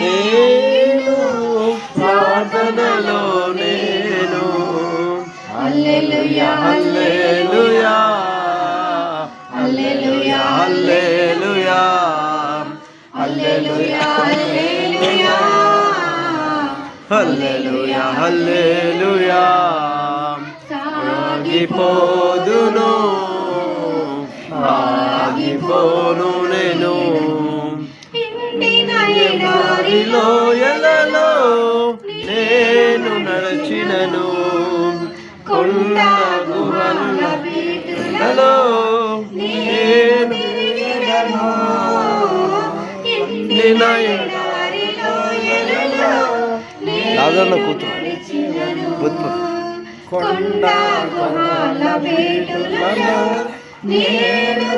నేను ప్రార్థనలో నేను హల్లెలూయా హల్లెలూయా. హల్లెలూయా హల్లెలూయా. హల్లెలూయా హల్లెలూయా. హల్లెలూయా హల్లెలూయా. ఆగిపోదును. ఆగిపోను. లోయలలో నేను నడచినను. కొండ గుహలలో నేను నేను కూతురు. కొండ గుహల వేటులలో నేను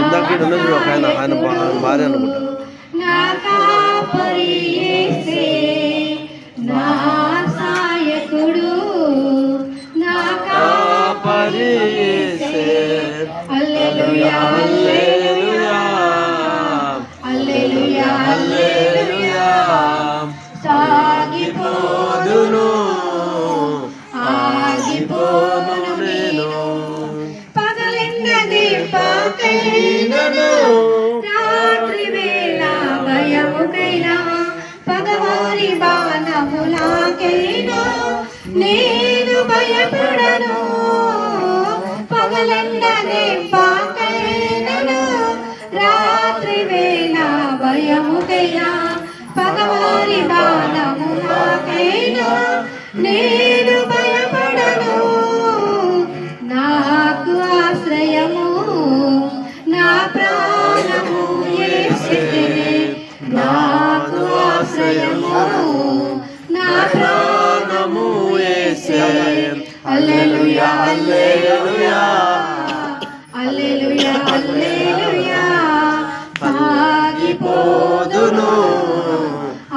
ఇందాక ఉన్నది ఒక ఆయన ఆయన భార్య అనుకుంటా. Hallelujah. బాణములాకైనా నేను భయపడను. పగలెన్నది పాకైనను. రాత్రి వేళ భయముకైనా పగవారి బాణము నాకైనా నేను భయపడను. నాకు ఆశ్రయము నా ప్రాణము ఏ నాకు ఆశ్రయము హల్లెలూయా హల్లెలూయా హల్లెలూయా హల్లెలూయా ఆగిపోదును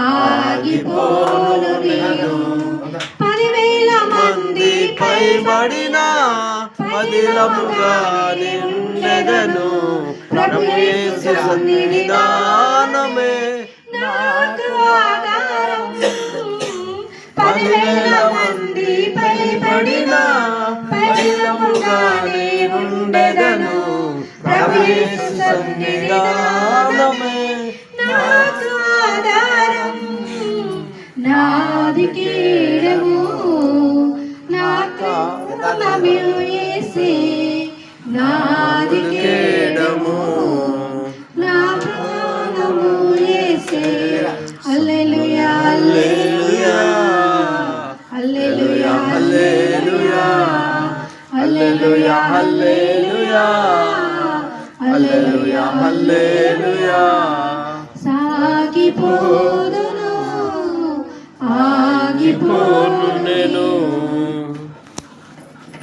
ఆగిపోను నేను పదివేల మంది పై పడిన పదిలముగా నిండెదను ప్రభుయేసు సన్నిధానమే నాకు ఆధారం. పదివేల మంది ప్రభుయేసు సన్నిధానమే నాకు ఆధారం నాది కీడము నాకు నమిలు యేసే నాది కేడము నా ప్రాణము యేసే హల్లెలూయా హల్లెలూయా హల్లెలూయా హల్లెలూయా హల్లెలూయా హల్లెలూయా. సాగిపోదు